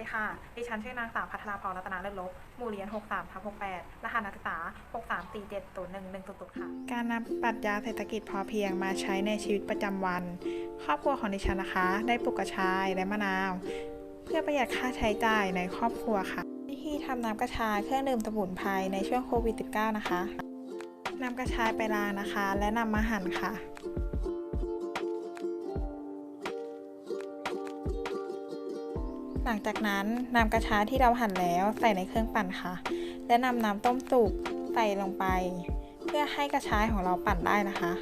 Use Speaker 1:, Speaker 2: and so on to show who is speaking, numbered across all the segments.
Speaker 1: ดีค่ะ ดิฉันชื่อนางสาวพัทราพรรัตนาเลิศลบหมู่เรียน 63ทับ68 รหัสนักศึกษา 6347011ค่ะ การนำปรัชญาเศรษฐกิจพอเพียงมาใช้ในชีวิตประจำวัน ครอบครัวของดิฉันนะคะ ได้ปลูกกระชายและมะนาว เพื่อประหยัดค่าใช้จ่ายในครอบครัวค่ะ วิธีทำน้ำกระชายเครื่องดื่มสมุนไพรในช่วงโควิด -19 นะคะนำกระชายไปล้างนะคะ และนำมาหั่นค่ะ หลังจากนั้นนำกระชาที่เราหั่นแล้วใส่ในเครื่องปั่นค่ะ และนำน้ำต้มสุกใส่ลงไป เพื่อให้กระชายของเราปั่นได้นะคะ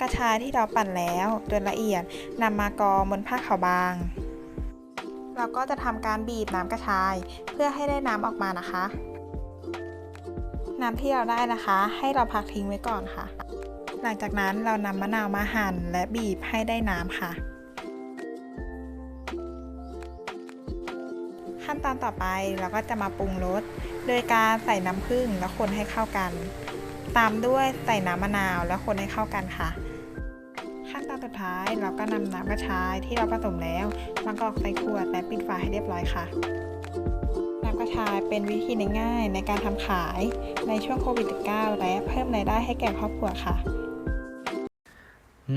Speaker 1: กระชายที่เราปั่นแล้วจนละเอียดนำมากองบนผ้าขาวบาง เราก็จะทำการบีบน้ำกระชายเพื่อให้ได้น้ำออกมานะคะ น้ำที่เราได้นะคะ ให้เราพักทิ้งไว้ก่อนค่ะ หลังจากนั้นเรานำมะนาวมาหั่นและบีบให้ได้น้ำค่ะ ขั้นตอนต่อไปเราก็จะมาปรุงรสโดยการใส่น้ำผึ้งแล้วคนให้เข้ากัน ตามด้วยใส่น้ำมะนาวแล้วคนให้เข้ากันค่ะ ขั้นตอนสุดท้ายเราก็นำน้ำกระชายที่เราผสมแล้วมากรอกใส่ขวดและปิดฝาให้เรียบร้อยค่ะน้ำกระชายเป็นวิธีง่ายๆในการทำขายในช่วงโควิด -19 และเพิ่มรายได้ให้แก่ครอบครัวค่ะ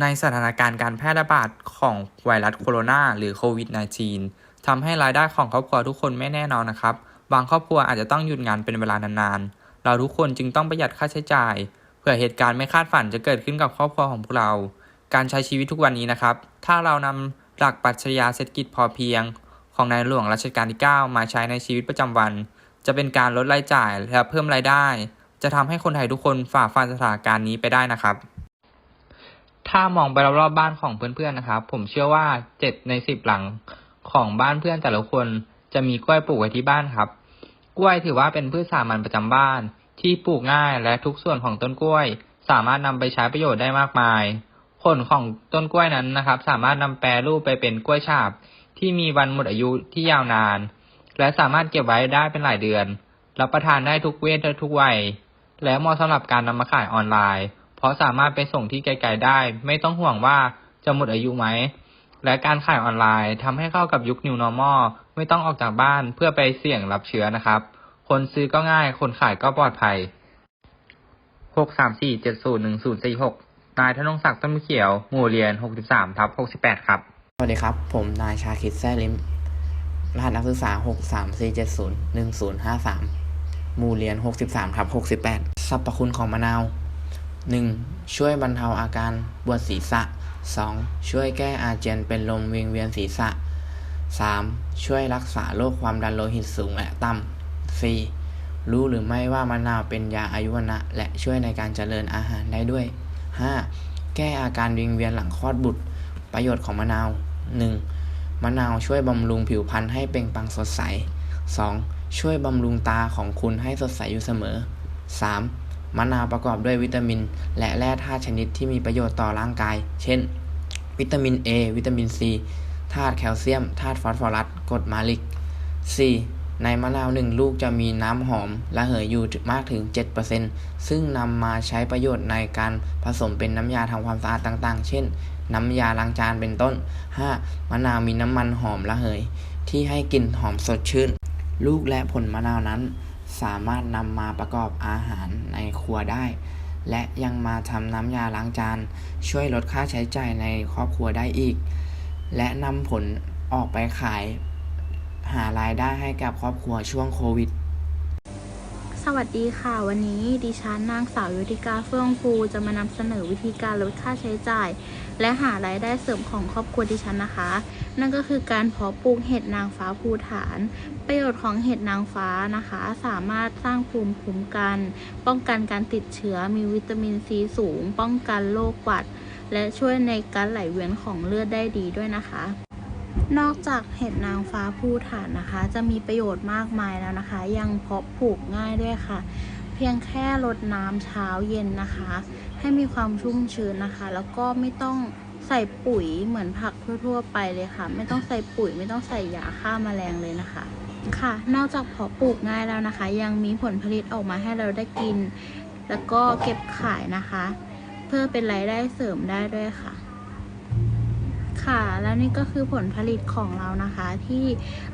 Speaker 2: ในสถานการณ์การแพร่ระบาดของไวรัสโคโรนาหรือโควิด -19 ทำให้รายได้ของครอบครัวทุกคนไม่แน่นอนนะครับ บางครอบครัวอาจจะต้องหยุดงานเป็นเวลานานๆ เราทุกคนจึงต้องประหยัดค่าใช้จ่าย เพื่อเหตุการณ์ไม่คาดฝันจะเกิดขึ้นกับครอบครัวของพวกเรา การใช้ชีวิตทุกวันนี้นะครับ ถ้าเรานำหลักปรัชญาเศรษฐกิจพอเพียง ของในหลวงรัชกาลที่ 9 มาใช้ในชีวิตประจำวัน จะเป็นการลดรายจ่ายและเพิ่มรายได้ จะทำให้คนไทยทุกคนฝ่าฟันสถานการณ์นี้ไปได้นะครับถ้ามองไปรอบๆบ้านของเพื่อนๆนะครับ ผมเชื่อว่าเจ็ดในสิบหลัง ของบ้านเพื่อนแต่ละคนจะมีกล้วยปลูกไว้ที่บ้านครับ กล้วยถือว่าเป็นพืชสามัญประจำบ้าน ที่ปลูกง่ายและทุกส่วนของต้นกล้วย สามารถนำไปใช้ประโยชน์ได้มากมาย ผลของต้นกล้วยนั้นนะครับ สามารถนำแปรรูปไปเป็นกล้วยฉาบ ที่มีวันหมดอายุที่ยาวนาน และสามารถเก็บไว้ได้เป็นหลายเดือน รับประทานได้ทุกเวทและทุกวัย และเหมาะสำหรับการนำมาขายออนไลน์ เพราะสามารถไปส่งที่ไกล ๆ ได้ ไม่ต้องห่วงว่าจะหมดอายุไหม และการขายออนไลน์ทำให้เข้ากับยุค New Normal ไม่ต้องออกจากบ้านเพื่อไปเสี่ยงรับเชื้อนะครับ คนซื้อก็ง่าย คนขายก็ปลอดภัย 6 3 4 7 0 1 0 4 6 นายธนงศักดิ์ต้นเขียว หมู่เรียน 63ทับ68 ครับ
Speaker 3: สวัสดีครับ ผมนายชาคิดแซ่ลิม รหัสนักศึกษา 6 3 4 7 0 1 0 5 3 หมู่เรียน 63ทับ68 สรรพคุณของมะนาว 1. ช่วยบรรเทาอาการปวดศีรษะ 2. ช่วยแก้อาเจียนเป็นลมวิงเวียนศีรษะ 3. ช่วยรักษาโรคความดันโลหิตสูงและต่ำ 4. รู้หรือไม่ว่ามะนาวเป็นยาอายุวนะและช่วยในการเจริญอาหารได้ด้วย 5. แก้อาการวิงเวียนหลังคลอดบุตร ประโยชน์ของมะนาว 1. มะนาวช่วยบำรุงผิวพรรณให้เปล่งปลั่งสดใส 2. ช่วยบำรุงตาของคุณให้สดใสอยู่เสมอ 3. มะนาวประกอบด้วยวิตามิน และแร่ธาตุชนิดที่มีประโยชน์ต่อร่างกาย เช่น วิตามิน A วิตามิน C ธาตุแคลเซียม ธาตุฟอสฟอรัสกรดมาลิก 4. ในมะนาวหนึ่งลูกจะมีน้ำหอมระเหยอยู่มากถึง 7%ซึ่งนำมาใช้ประโยชน์ในการผสมเป็นน้ำยาทำความสะอาดต่างๆ เช่น น้ำยาล้างจานเป็นต้น 5. มะนาวมีน้ำมันหอมระเหย ที่ให้กลิ่นหอมสดชื่น ลูกและผลมะนาวนั้น สามารถนำมาประกอบอาหารในครัวได้ และยังมาทำน้ำยาล้างจาน ช่วยลดค่าใช้จ่ายในครอบครัวได้อีก และนำผลออกไปขายหารายได้ให้กับครอบครัวช่วงโควิด
Speaker 4: สวัสดีค่ะ วันนี้ดิฉันนางสาวยุติกาเฟื่องฟูจะมานำเสนอวิธีการลดค่าใช้จ่าย และหารายได้เสริมของครอบครัวดิฉันนะคะ นั่นก็คือการเพาะปลูกเห็ดนางฟ้าภูฐาน ประโยชน์ของเห็ดนางฟ้านะคะ สามารถสร้างภูมิคุ้มกัน ป้องกันการติดเชื้อมีวิตามินซีสูง ป้องกันโรคหวัด และช่วยในการไหลเวียนของเลือดได้ดีด้วยนะคะ นอกจากเห็ดนางฟ้าภูฐานนะคะ จะมีประโยชน์มากมายแล้วนะคะ ยังเพาะปลูกง่ายด้วยค่ะ เพียงแค่รดน้ำเช้าเย็นนะคะ ให้มีความชุ่มชื้นนะคะ แล้วก็ไม่ต้องใส่ปุ๋ยเหมือนผักทั่วๆไปเลยค่ะ ไม่ต้องใส่ปุ๋ยไม่ต้องใส่ยาฆ่าแมลงเลยนะคะค่ะ นอกจากเพาะปลูกง่ายแล้วนะคะ ยังมีผลผลิตออกมาให้เราได้กิน แล้วก็เก็บขายนะคะ เพื่อเป็นรายได้เสริมได้ด้วยค่ะ ค่ะ แล้วนี่ก็คือผลผลิตของเรานะคะ ที่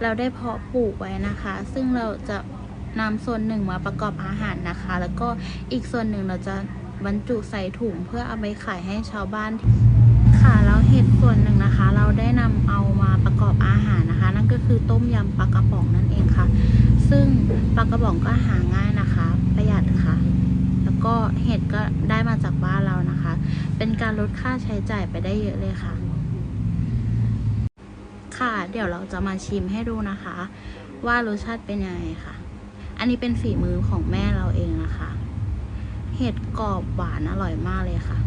Speaker 4: เราได้เพาะปลูกไว้นะคะ ซึ่งเราจะนำส่วนหนึ่งมาประกอบอาหารนะคะ แล้วก็อีกส่วนหนึ่งเราจะบรรจุใส่ถุงเพื่อเอาไปขายให้ชาวบ้านค่ะแล้วเห็ดส่วนหนึ่งนะคะ เราได้นำเอามาประกอบอาหารนะคะ นั่นก็คือต้มยำปลากระป๋องนั่นเองค่ะ ซึ่งปลากระป๋องก็หาง่ายนะคะ ประหยัดค่ะ แล้วก็เห็ดก็ได้มาจากบ้านเรานะคะ เป็นการลดค่าใช้จ่ายไปได้เยอะเลยค่ะ ค่ะ เดี๋ยวเราจะมาชิมให้ดูนะคะ ว่ารสชาติเป็นยังไงค่ะ อันนี้เป็นฝีมือของแม่เราเองนะคะ เห็ดกรอบหวานอร่อยมากเลยค่ะ